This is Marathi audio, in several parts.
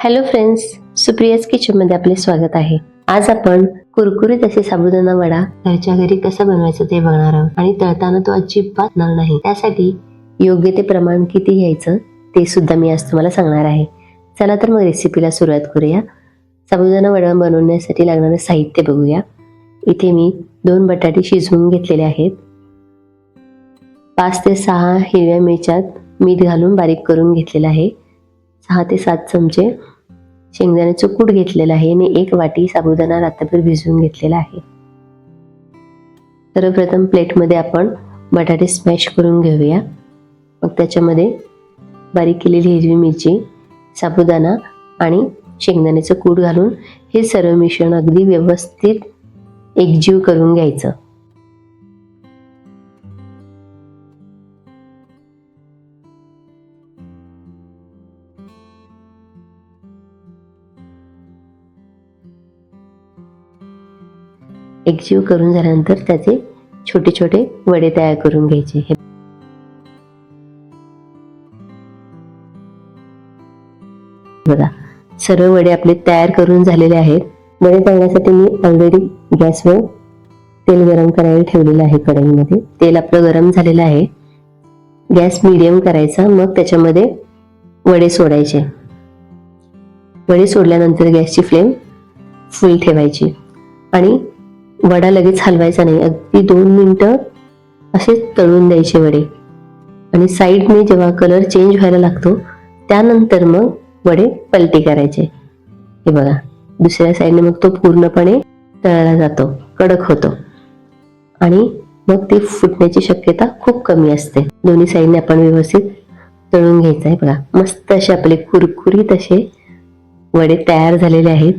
हॅलो फ्रेंड्स सुप्रियाज किचनमध्ये आपले स्वागत आहे. आज आपण कुरकुरीत असे साबुदाणा वडा घरच्या घरी कसा बनवायचा ते बघणार आहोत. आणि तळताना तो अजिबात नळ नाही. त्यासाठी योग्य ते प्रमाण किती घ्यायचं ते सुद्धा मी आज तुम्हाला सांगणार आहे. चला तर मग रेसिपीला सुरुवात करूया. साबुदाणा वडा बनवण्यासाठी लागणारं साहित्य बघूया. इथे मी दोन बटाटे शिजवून घेतलेले आहेत. पाच ते सहा हिरव्या मिरच्यात मीठ घालून बारीक करून घेतलेलं आहे. सहा ते सात चमचे शेंगदाण्याचं कूट घेतलेलं आहे आणि एक वाटी साबुदाणा रात्रभर भिजवून घेतलेला आहे. सर्वप्रथम प्लेटमध्ये आपण बटाटे स्मॅश करून घेऊया. मग त्याच्यामध्ये बारीक केलेली हिरवी मिरची साबुदाणा आणि शेंगदाण्याचं कूट घालून हे सर्व मिश्रण अगदी व्यवस्थित एकजीव करून घ्यायचं. एकजीव करून झाल्यानंतर त्याचे छोटे छोटे वडे तयार करून घ्यायचे. हे बघा सर्व वडे आपले तयार करून झालेले आहेत. वडे तळण्यासाठी मी ऑलरेडी गॅसवर तेल गरम करायला ठेवलेलं आहे कढईमध्ये. तेल आपलं गरम झालेलं आहे. गॅस मिडियम करायचा मग त्याच्यामध्ये वडे सोडायचे. वडे सोडल्यानंतर गॅसची फ्लेम फुल ठेवायची. आणि वडा लगेच हलवायचा नाही. अगदी दोन मिनटं असेच तळून द्यायचे वडे. आणि साईडने जेव्हा कलर चेंज व्हायला लागतो त्यानंतर मग वडे पलटी करायचे. हे बघा दुसऱ्या साईडने मग तो पूर्णपणे तळला जातो कडक होतो. आणि मग ते फुटण्याची शक्यता खूप कमी असते. दोन्ही साईडने आपण व्यवस्थित तळून घ्यायचं आहे. बघा मस्त असे आपले कुरकुरीत असे वडे तयार झालेले आहेत.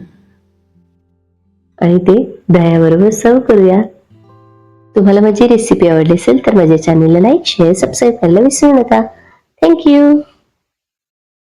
आणि ते दह्याबरोबर सर्व करूया. तुम्हाला माझी रेसिपी आवडली असेल तर माझ्या चॅनलला लाईक शेअर सबस्क्राईब करायला विसरू नका. थँक्यू